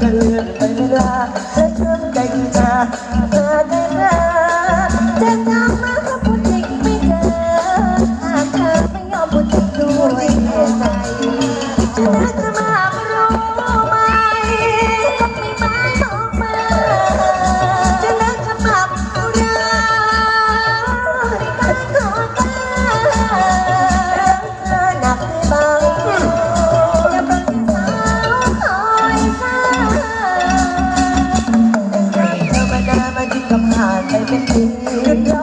เลื่อนไปเวลาเธอเชื่อมใจนาเธอได้รักเธ กไปเป็นผีก็ได้